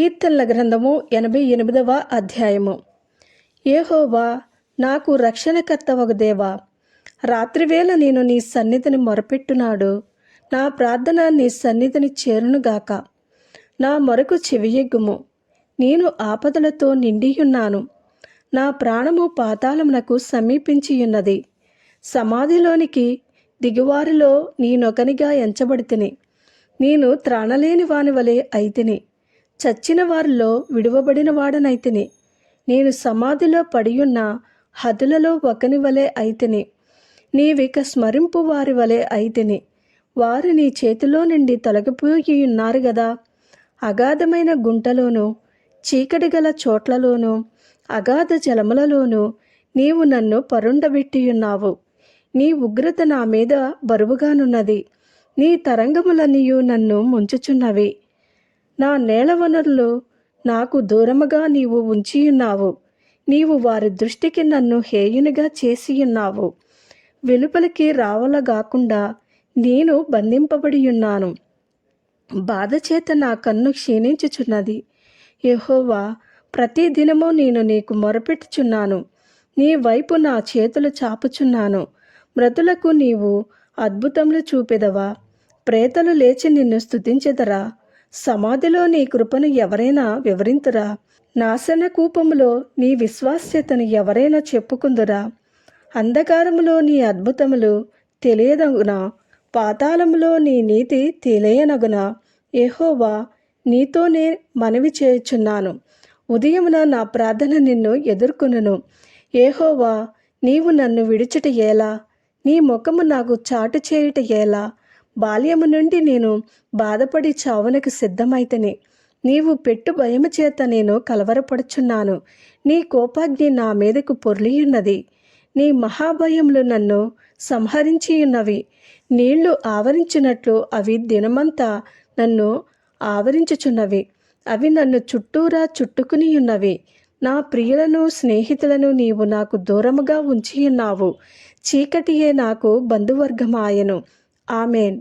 కీర్తనల గ్రంథము ఎనభై ఎనిమిదవ అధ్యాయము. ఏహోవా నాకు రక్షణకర్త ఒక దేవా రాత్రివేళ నేను నీ సన్నిధిని మొరపెట్టునాడు. నా ప్రార్థన నీ సన్నిధిని చేరునుగాక. నా మొరకు చెవియెగ్గుము నేను ఆపదలతో నిండియున్నాను. నా ప్రాణము పాతాళమునకు సమీపించియున్నది. సమాధిలోనికి దిగువారిలో నేనొకనిగా ఎంచబడితిని. నేను త్రాణలేని వాని వలె అయితిని. చచ్చిన వారిలో విడువబడిన వాడనైతిని. నేను సమాధిలో పడియున్న హదులలో ఒకని వలె అయితిని. నీవిక స్మరింపు వారి వలె అయితిని. వారు నీ చేతిలో నుండి తొలగిపోయి ఉన్నారు గదా. అగాధమైన గుంటలోనూ చీకటి గల చోట్లలోనూ అగాధ జలములలోనూ నీవు నన్ను పరుండబెట్టియున్నావు. నీ ఉగ్రత నా మీద బరువుగానున్నది. నీ తరంగములనియు నన్ను ముంచుచున్నవి. నా నేల వనరులు నాకు దూరముగా నీవు ఉంచియున్నావు నీవు వారి దృష్టికి నన్ను హేయునిగా చేసియున్నావు వెలుపలికి రావలగాకుండా నేను బంధింపబడి ఉన్నాను. బాధ చేత నా కన్ను క్షీణించుచున్నది. యహోవా ప్రతి దినము నేను నీకు మొరపెట్టుచున్నాను. నీ వైపు నా చేతులు చాపుచున్నాను. మృతులకు నీవు అద్భుతములు చూపెదవా? ప్రేతలు లేచి నిన్ను స్థుతించెదరా సమాధిలో నీ కృపను ఎవరైనా వివరింతురా? నాశన కూపములో నీ విశ్వాస్యతను ఎవరైనా చెప్పుకుందురా? అంధకారములో నీ అద్భుతములు తెలియదగునా? పాతాళములో నీ నీతి తెలియనగునా? ఏహోవా నీతోనే మనవి చేయుచున్నాను. ఉదయమున నా ప్రార్థన నిన్ను ఎదుర్కొనును. ఏహోవా నీవు నన్ను విడిచుట ఎలా నీ ముఖము నాకు చాటు చేయుట ఎలా బాల్యము నుండి నేను బాధపడి చావునకు సిద్ధమైతనే. నీవు పెట్టు భయము చేత నేను కలవరపడుచున్నాను. నీ కోపాగ్ని నా మీదకు పొర్లియున్నది. నీ మహాభయములు నన్ను సంహరించియున్నవి. నీళ్ళు ఆవరించినట్లు అవి దినమంతా నన్ను ఆవరించుచున్నవి. అవి నన్ను చుట్టూరా చుట్టుకునియున్నవి. నా ప్రియులను స్నేహితులను నీవు నాకు దూరముగా ఉంచియున్నావు. చీకటియే నాకు బంధువర్గమాయను. ఆమెన్.